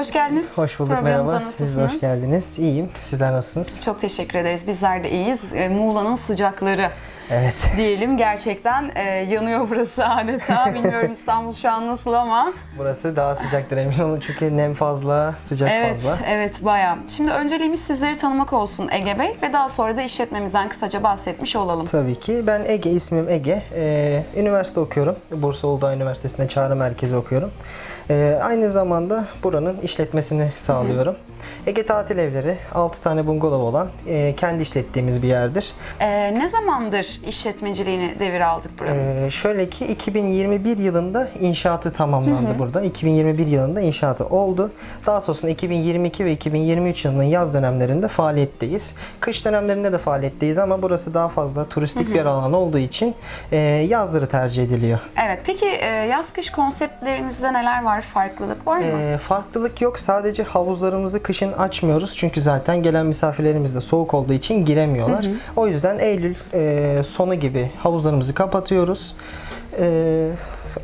Hoş geldiniz. Hoş bulduk Programımıza merhaba. Siz de hoş geldiniz. İyiyim. Sizler nasılsınız? Çok teşekkür ederiz. Bizler de iyiyiz. E, Muğla'nın sıcakları Evet. diyelim. Gerçekten e, yanıyor burası adeta. Bilmiyorum İstanbul şu an nasıl ama. Burası daha sıcaktır emin olun çünkü nem fazla, sıcak Evet, fazla. evet bayağı. Şimdi önceliğimiz sizleri tanımak olsun Ege Bey ve daha sonra da işletmemizden kısaca bahsetmiş olalım. Tabii ki. Ben Ege, ismim Ege. Ee, üniversite okuyorum. Bursa Uludağ Üniversitesi'nde çağrı merkezi okuyorum. Ee, aynı zamanda buranın işletmesini sağlıyorum. Ege Tatil Evleri 6 tane bungalov olan e, kendi işlettiğimiz bir yerdir. E, ne zamandır işletmeciliğini devir aldık buranın? Ee, şöyle ki 2021 yılında inşaatı tamamlandı burada. 2021 yılında inşaatı oldu. Daha sonrasında 2022 ve 2023 yılının yaz dönemlerinde faaliyetteyiz. Kış dönemlerinde de faaliyetteyiz ama burası daha fazla turistik bir alan olduğu için e, yazları tercih ediliyor. Evet, peki e, yaz kış konseptlerinizde neler var? Farklılık var mı? Ee, farklılık yok. Sadece havuzlarımızı kışın açmıyoruz. Çünkü zaten gelen misafirlerimiz de soğuk olduğu için giremiyorlar. O yüzden Eylül e, sonu gibi havuzlarımızı kapatıyoruz. E,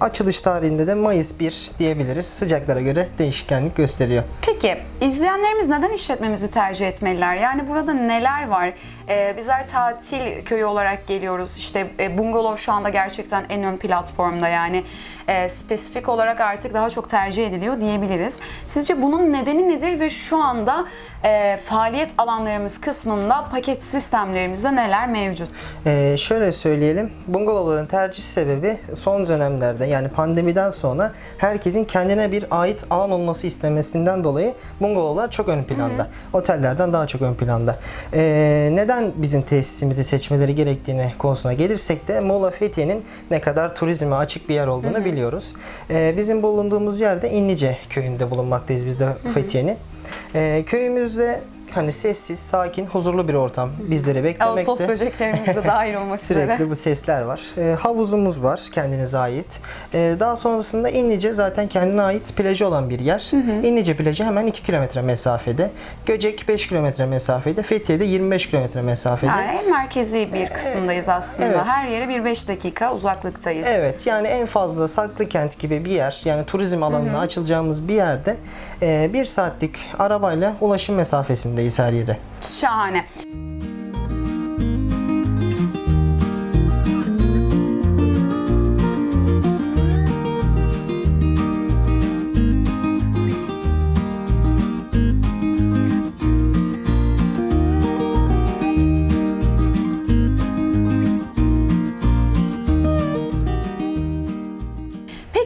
açılış tarihinde de Mayıs 1 diyebiliriz. Sıcaklara göre değişkenlik gösteriyor. Peki izleyenlerimiz neden işletmemizi tercih etmeliler? Yani burada neler var? Ee, bizler tatil köyü olarak geliyoruz. İşte e, bungalov şu anda gerçekten en ön platformda yani e, spesifik olarak artık daha çok tercih ediliyor diyebiliriz. Sizce bunun nedeni nedir ve şu anda e, faaliyet alanlarımız kısmında paket sistemlerimizde neler mevcut? Ee, şöyle söyleyelim. Bungalovların tercih sebebi son dönemlerde yani pandemiden sonra herkesin kendine bir ait alan olması istemesinden dolayı bungalovlar çok ön planda. Otellerden daha çok ön planda. Ee, neden bizim tesisimizi seçmeleri gerektiğini konusuna gelirsek de Muğla Fethiye'nin ne kadar turizme açık bir yer olduğunu biliyoruz. Ee, bizim bulunduğumuz yerde İnlice köyünde bulunmaktayız biz de Fethiye'nin. Ee, köyümüzde hani sessiz, sakin, huzurlu bir ortam bizleri beklemekte. Ağustos böceklerimiz de dahil olmak Sürekli üzere. bu sesler var. Ee, havuzumuz var kendinize ait. Ee, daha sonrasında İnlice zaten kendine ait plajı olan bir yer. İnlice plajı hemen 2 kilometre mesafede. Göcek 5 kilometre mesafede. Fethiye'de 25 kilometre mesafede. Yani en merkezi bir kısımdayız aslında. Evet. Her yere bir 5 dakika uzaklıktayız. Evet yani en fazla Saklıkent gibi bir yer yani turizm alanına açılacağımız bir yerde e, bir saatlik arabayla ulaşım mesafesindeyiz her yere. Şahane.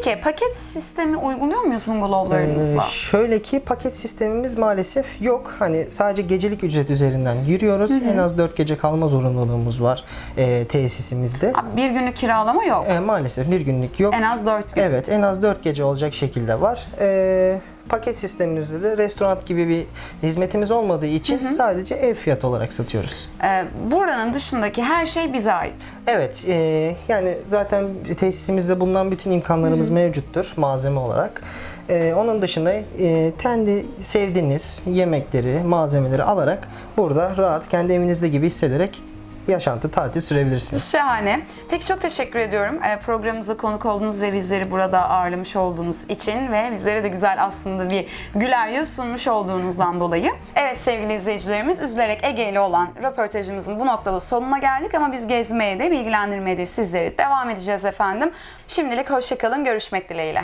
Peki paket sistemi uyguluyor muyuz bungalovlarımızla? Ee, şöyle ki paket sistemimiz maalesef yok. Hani sadece gecelik ücret üzerinden yürüyoruz. En az 4 gece kalma zorunluluğumuz var e, tesisimizde. Bir günlük kiralama yok. E, maalesef bir günlük yok. En az 4 gün. Evet en az 4 gece olacak şekilde var. E, paket sistemimizde de restoran gibi bir hizmetimiz olmadığı için sadece ev fiyatı olarak satıyoruz. Ee, buranın dışındaki her şey bize ait. Evet, e, yani zaten tesisimizde bulunan bütün imkanlarımız mevcuttur malzeme olarak. E, onun dışında e, kendi sevdiğiniz yemekleri, malzemeleri alarak burada rahat kendi evinizde gibi hissederek yaşantı, tatil sürebilirsiniz. Şahane. Peki çok teşekkür ediyorum. Ee, programımıza konuk oldunuz ve bizleri burada ağırlamış olduğunuz için ve bizlere de güzel aslında bir güler yüz sunmuş olduğunuzdan dolayı. Evet sevgili izleyicilerimiz üzülerek Ege ile olan röportajımızın bu noktada sonuna geldik ama biz gezmeye de bilgilendirmeye de sizleri devam edeceğiz efendim. Şimdilik hoşçakalın görüşmek dileğiyle.